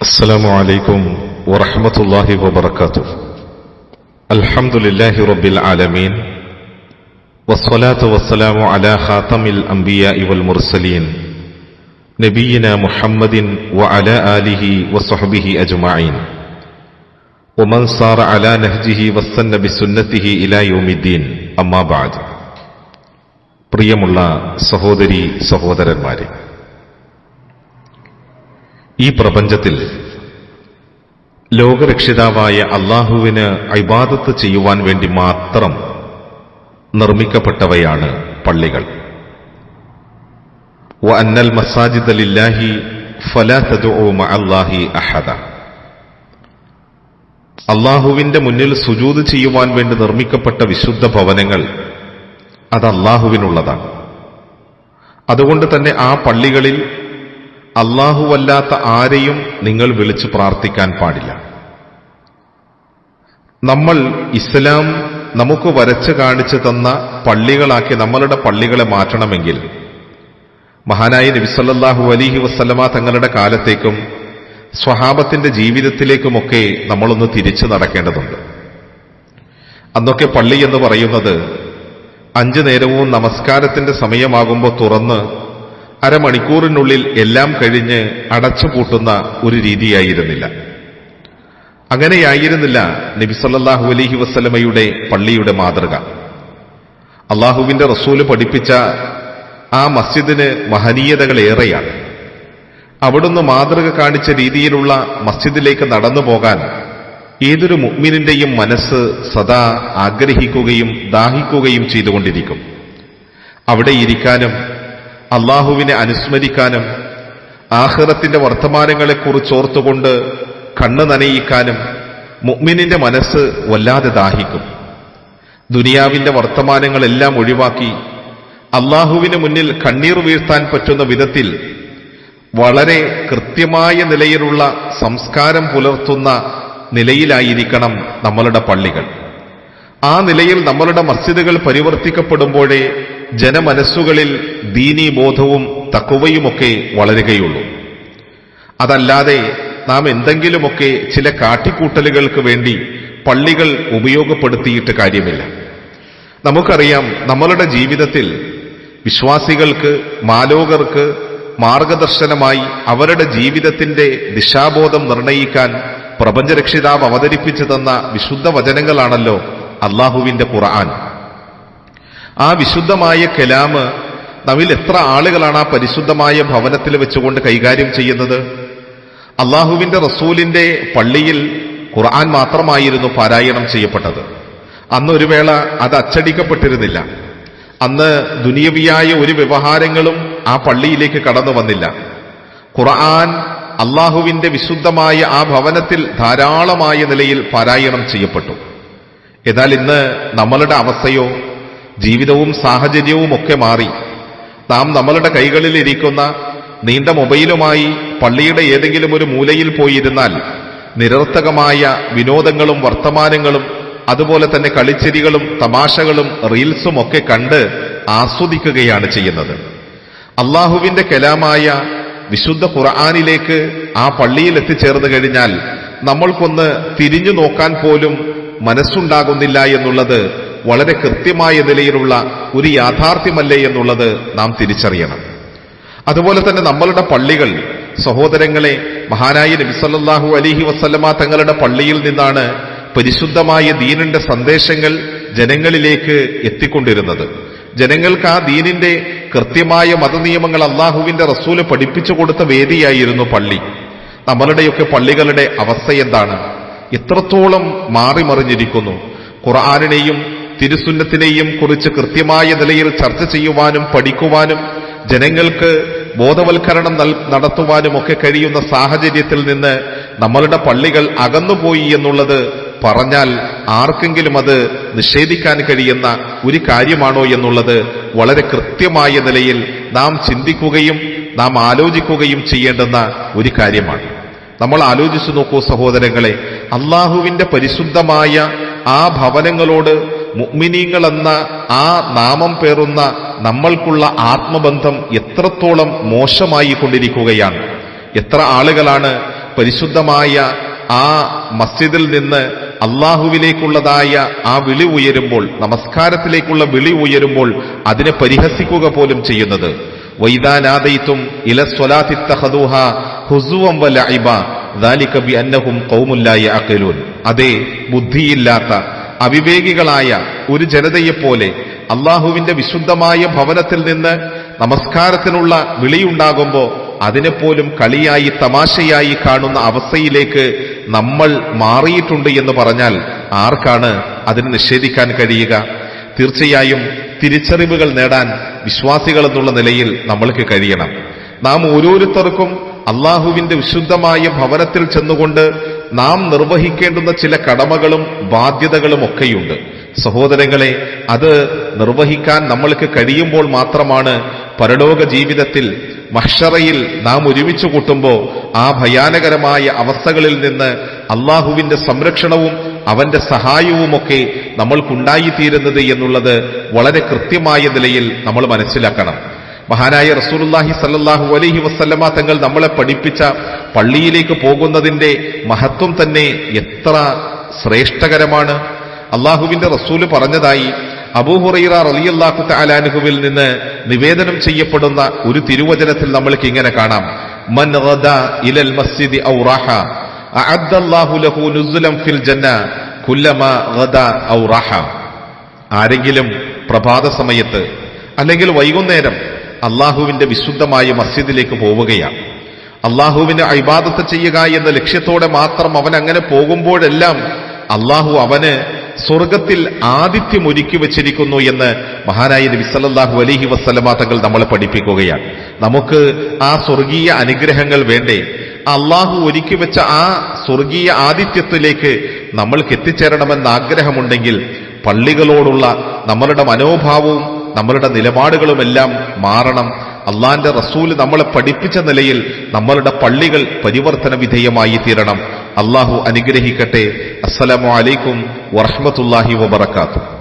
السلام عليكم ورحمة الله وبركاته الحمد لله رب العالمين والصلاة والسلام على خاتم الأنبياء والمرسلين نبينا محمد وعلى آله وصحبه أجمعين ومن صار على نهجه واستنى بسنته إلى يوم الدين أما بعد പ്രിയമുള്ള സഹോദരി സഹോദരന്മാരെ ഈ പ്രപഞ്ചത്തിൽ ലോകരക്ഷിതാവായ അള്ളാഹുവിന് ഇബാദത്ത് ചെയ്യുവാൻ വേണ്ടി മാത്രം നിർമ്മിക്കപ്പെട്ടവയാണ് പള്ളികൾ. വ അന്നൽ മസാജിദ് ലില്ലാഹി ഫലാ തദ്ഉ മഅല്ലാഹി അഹദ. അള്ളാഹുവിന്റെ മുന്നിൽ സുജൂത് ചെയ്യുവാൻ വേണ്ടി നിർമ്മിക്കപ്പെട്ട വിശുദ്ധ ഭവനങ്ങൾ അത് അള്ളാഹുവിനുള്ളതാണ്. അതുകൊണ്ട് തന്നെ ആ പള്ളികളിൽ അല്ലാഹുവല്ലാത്ത ആരെയും നിങ്ങൾ വിളിച്ചു പ്രാർത്ഥിക്കാൻ പാടില്ല. നമ്മൾ ഇസ്ലാം നമുക്ക് വരച്ച് കാണിച്ചു തന്ന പള്ളികളാക്കി നമ്മളുടെ പള്ളികളെ മാറ്റണമെങ്കിൽ മഹാനായ നബിസല്ലാഹു അലിഹി വസ്ലമ തങ്ങളുടെ കാലത്തേക്കും സ്വഹാബത്തിന്റെ ജീവിതത്തിലേക്കുമൊക്കെ നമ്മളൊന്ന് തിരിച്ചു നടക്കേണ്ടതുണ്ട്. അന്നൊക്കെ പള്ളി എന്ന് പറയുന്നത് അഞ്ചു നേരവും നമസ്കാരത്തിന്റെ സമയമാകുമ്പോൾ തുറന്ന് അരമണിക്കൂറിനുള്ളിൽ എല്ലാം കഴിഞ്ഞ് അടച്ചുപൂട്ടുന്ന ഒരു രീതിയായിരുന്നില്ല. അങ്ങനെയായിരുന്നില്ല നബിസല്ലാഹു അലഹി വസ്ലമയുടെ പള്ളിയുടെ മാതൃക. അള്ളാഹുവിന്റെ റസൂൽ പഠിപ്പിച്ച ആ മസ്ജിദിന് മഹനീയതകളേറെയാണ്. അവിടുന്ന് മാതൃക കാണിച്ച രീതിയിലുള്ള മസ്ജിദിലേക്ക് നടന്നു പോകാൻ ഏതൊരു മുഗ്മിനിന്റെയും മനസ്സ് സദാ ആഗ്രഹിക്കുകയും ദാഹിക്കുകയും ചെയ്തുകൊണ്ടിരിക്കും. അവിടെ ഇരിക്കാനും അള്ളാഹുവിനെ അനുസ്മരിക്കാനും ആഹ്റത്തിന്റെ വർത്തമാനങ്ങളെക്കുറിച്ച് ഓർത്തുകൊണ്ട് കണ്ണു നനയിക്കാനും മുഗ്മിനിന്റെ മനസ്സ് വല്ലാതെ ദാഹിക്കും. ദുനിയാവിന്റെ വർത്തമാനങ്ങളെല്ലാം ഒഴിവാക്കി അള്ളാഹുവിന് മുന്നിൽ കണ്ണീർ വീഴ്ത്താൻ പറ്റുന്ന വിധത്തിൽ വളരെ കൃത്യമായ നിലയിലുള്ള സംസ്കാരം പുലർത്തുന്ന നിലയിലായിരിക്കണം നമ്മളുടെ പള്ളികൾ. ആ നിലയിൽ നമ്മളുടെ മസ്ജിദുകൾ പരിവർത്തിക്കപ്പെടുമ്പോഴേ ജനമനസ്സുകളിൽ ദീനീ ബോധവും തക്കുവയുമൊക്കെ വളരുകയുള്ളൂ. അതല്ലാതെ നാം എന്തെങ്കിലുമൊക്കെ ചില കാട്ടിക്കൂട്ടലുകൾക്ക് വേണ്ടി പള്ളികൾ ഉപയോഗപ്പെടുത്തിയിട്ട് കാര്യമില്ല. നമുക്കറിയാം നമ്മളുടെ ജീവിതത്തിൽ വിശ്വാസികൾക്ക് മാലോകർക്ക് മാർഗദർശനമായി അവരുടെ ജീവിതത്തിന്റെ ദിശാബോധം നിർണയിക്കാൻ പ്രപഞ്ചരക്ഷിതാവ് അവതരിപ്പിച്ചു തന്ന വിശുദ്ധ വചനങ്ങളാണല്ലോ അള്ളാഹുവിന്റെ ഖുർആൻ. ആ വിശുദ്ധമായ കലാമ് നമ്മിൽ എത്ര ആളുകളാണ് ആ പരിശുദ്ധമായ ഭവനത്തിൽ വെച്ചുകൊണ്ട് കൈകാര്യം ചെയ്യുന്നത്? അള്ളാഹുവിന്റെ റസൂലിന്റെ പള്ളിയിൽ ഖുർആൻ മാത്രമായിരുന്നു പാരായണം ചെയ്യപ്പെട്ടത്. അന്ന് ഒരു വേള അത് അച്ചടിക്കപ്പെട്ടിരുന്നില്ല. അന്ന് ദുനിയവിയായ ഒരു വ്യവഹാരങ്ങളും ആ പള്ളിയിലേക്ക് കടന്നു വന്നില്ല. ഖുർആൻ അള്ളാഹുവിന്റെ വിശുദ്ധമായ ആ ഭവനത്തിൽ ധാരാളമായ നിലയിൽ പാരായണം ചെയ്യപ്പെട്ടു. എന്നാൽ ഇന്ന് നമ്മളുടെ അവസ്ഥയോ ജീവിതവും സാഹചര്യവും ഒക്കെ മാറി. നാം നമ്മളുടെ കൈകളിലിരിക്കുന്ന നീണ്ട മൊബൈലുമായി പള്ളിയുടെ ഏതെങ്കിലും ഒരു മൂലയിൽ പോയിരുന്നാൽ നിരർത്ഥകമായ വിനോദങ്ങളും വർത്തമാനങ്ങളും അതുപോലെ തന്നെ കളിച്ചെരികളും തമാശകളും റീൽസും ഒക്കെ കണ്ട് ആസ്വദിക്കുകയാണ് ചെയ്യുന്നത്. അള്ളാഹുവിന്റെ കലാമായ വിശുദ്ധ ഖുർആാനിലേക്ക് ആ പള്ളിയിൽ എത്തിച്ചേർന്നു കഴിഞ്ഞാൽ നമ്മൾക്കൊന്ന് തിരിഞ്ഞു നോക്കാൻ പോലും മനസ്സുണ്ടാകുന്നില്ല എന്നുള്ളത് വളരെ കൃത്യമായ നിലയിലുള്ള ഒരു യാഥാർത്ഥ്യമല്ലേ എന്നുള്ളത് നാം തിരിച്ചറിയണം. അതുപോലെ തന്നെ നമ്മളുടെ പള്ളികൾ സഹോദരങ്ങളെ മഹാനായ നബിസല്ലാഹു അലിഹി വസ്ലമ തങ്ങളുടെ പള്ളിയിൽ നിന്നാണ് പരിശുദ്ധമായ ദീനിന്റെ സന്ദേശങ്ങൾ ജനങ്ങളിലേക്ക് എത്തിക്കൊണ്ടിരുന്നത്. ജനങ്ങൾക്ക് ആ ദീനിന്റെ കൃത്യമായ മതനിയമങ്ങൾ അള്ളാഹുവിന്റെ റസൂൽ പഠിപ്പിച്ചു കൊടുത്ത വേദിയായിരുന്നു പള്ളി. നമ്മളുടെയൊക്കെ പള്ളികളുടെ അവസ്ഥ എന്താണ്? എത്രത്തോളം മാറിമറിഞ്ഞിരിക്കുന്നു? ഖുർആാനിനെയും തിരുസുന്നത്തിനെയും കുറിച്ച് കൃത്യമായ നിലയിൽ ചർച്ച ചെയ്യുവാനും പഠിക്കുവാനും ജനങ്ങൾക്ക് ബോധവൽക്കരണം നടത്തുവാനും ഒക്കെ കഴിയുന്ന സാഹചര്യത്തിൽ നിന്ന് നമ്മളുടെ പള്ളികൾ അകന്നുപോയി എന്നുള്ളത് പറഞ്ഞാൽ ആർക്കെങ്കിലും അത് നിഷേധിക്കാൻ കഴിയുന്ന ഒരു കാര്യമാണോ എന്നുള്ളത് വളരെ കൃത്യമായ നിലയിൽ നാം ചിന്തിക്കുകയും നാം ആലോചിക്കുകയും ചെയ്യേണ്ടുന്ന ഒരു കാര്യമാണ്. നമ്മൾ ആലോചിച്ചു നോക്കൂ സഹോദരങ്ങളെ അള്ളാഹുവിന്റെ പരിശുദ്ധമായ ആ ഭവനങ്ങളോട് മുഅ്മിനീങ്ങൾ എന്ന ആ നാമം പേറുന്ന നമ്മൾക്കുള്ള ആത്മബന്ധം എത്രത്തോളം മോശമായി കൊണ്ടിരിക്കുകയാണ് എത്ര ആളുകളാണ് പരിശുദ്ധമായ ആ മസ്ജിദിൽ നിന്ന് അള്ളാഹുവിലേക്കുള്ളതായ ആ വിളി ഉയരുമ്പോൾ നമസ്കാരത്തിലേക്കുള്ള വിളി ഉയരുമ്പോൾ അതിനെ പരിഹസിക്കുക പോലും ചെയ്യുന്നത് വൈദാനാദയിത്തും ഇലസ്വലാത്തിത്തഹദൂഹ ഹുസുവം വലഇബ ذلك بأنهم قوم لا يعقلون അതേ ബുദ്ധിയില്ലാത്ത അവിവേകികളായ ഒരു ജനതയെപ്പോലെ അള്ളാഹുവിന്റെ വിശുദ്ധമായ ഭവനത്തിൽ നിന്ന് നമസ്കാരത്തിനുള്ള വിളിയുണ്ടാകുമ്പോൾ അതിനെപ്പോലും കളിയായി തമാശയായി കാണുന്ന അവസ്ഥയിലേക്ക് നമ്മൾ മാറിയിട്ടുണ്ട് എന്ന് പറഞ്ഞാൽ ആർക്കാണ് അതിന് നിഷേധിക്കാൻ കഴിയുക? തീർച്ചയായും തിരിച്ചറിവുകൾ നേടാൻ വിശ്വാസികൾ എന്നുള്ള നിലയിൽ നമ്മൾക്ക് കഴിയണം. നാം ഓരോരുത്തർക്കും അള്ളാഹുവിന്റെ വിശുദ്ധമായ ഭവനത്തിൽ ചെന്നുകൊണ്ട് നാം നിർവഹിക്കേണ്ടുന്ന ചില കടമകളും ബാധ്യതകളും ഒക്കെയുണ്ട്. സഹോദരങ്ങളെ അത് നിർവഹിക്കാൻ നമ്മൾക്ക് കഴിയുമ്പോൾ മാത്രമാണ് പരലോക ജീവിതത്തിൽ മഹ്ഷറയിൽ നാം ഒരുമിച്ച് കൂട്ടുമ്പോൾ ആ ഭയാനകരമായ അവസ്ഥകളിൽ നിന്ന് അള്ളാഹുവിന്റെ സംരക്ഷണവും അവന്റെ സഹായവുമൊക്കെ നമ്മൾക്കുണ്ടായിത്തീരുന്നത് എന്നുള്ളത് വളരെ കൃത്യമായ നിലയിൽ നമ്മൾ മനസ്സിലാക്കണം. മഹാനായ റസൂലുല്ലാഹി സല്ലാഹു അലൈഹി വസല്ലമ തങ്ങൾ നമ്മളെ പഠിപ്പിച്ച പള്ളിയിലേക്ക് പോകുന്നതിന്റെ മഹത്വം തന്നെ എത്ര ശ്രേഷ്ഠകരമാണ്. അള്ളാഹുവിന്റെ റസൂൽ പറഞ്ഞതായി അബൂഹുറൈറ റളിയല്ലാഹു താലാനുഹുവിൽ നിന്ന് നിവേദനം ചെയ്യപ്പെടുന്ന ഒരു തിരുവചനത്തിൽ നമ്മൾക്ക് ഇങ്ങനെ കാണാം. മൻ ഇലൽ മസ്ജിദി ഔ റാഹ അഅദ്ദല്ലാഹു ലഹു നുസുലൻ ഫിൽ ജന്ന കുല്ലമ ഗദാ ഔ റാഹ. ആരെങ്കിലും പ്രഭാത സമയത്ത് അല്ലെങ്കിൽ വൈകുന്നേരം അള്ളാഹുവിന്റെ വിശുദ്ധമായ മസ്ജിദിലേക്ക് പോവുകയാണ്. അള്ളാഹുവിന് അഭിബാദത്ത് ചെയ്യുക എന്ന ലക്ഷ്യത്തോടെ മാത്രം അവൻ അങ്ങനെ പോകുമ്പോഴെല്ലാം അള്ളാഹു അവന് സ്വർഗത്തിൽ ആതിഥ്യം ഒരുക്കി വച്ചിരിക്കുന്നു എന്ന് മഹാനായ നബി സല്ലല്ലാഹു അലൈഹി വസ്ലമ തങ്ങൾ നമ്മളെ പഠിപ്പിക്കുകയാണ്. നമുക്ക് ആ സ്വർഗീയ അനുഗ്രഹങ്ങൾ വേണ്ടേ? അള്ളാഹു ഒരുക്കി വെച്ച ആ സ്വർഗീയ ആതിഥ്യത്തിലേക്ക് നമ്മൾക്ക് എത്തിച്ചേരണമെന്ന് ആഗ്രഹമുണ്ടെങ്കിൽ പള്ളികളോടുള്ള നമ്മളുടെ മനോഭാവവും നമ്മളുടെ നിലപാടുകളുമെല്ലാം മാറണം. അള്ളാന്റെ റസൂൽ നമ്മളെ പഠിപ്പിച്ച നിലയിൽ നമ്മളുടെ പള്ളികൾ പരിവർത്തന വിധേയമായി തീരണം. അള്ളാഹു അനുഗ്രഹിക്കട്ടെ. അസ്സലാമു അലൈക്കും വറഹ്മത്തുള്ളാഹി വബറകാതുഹു.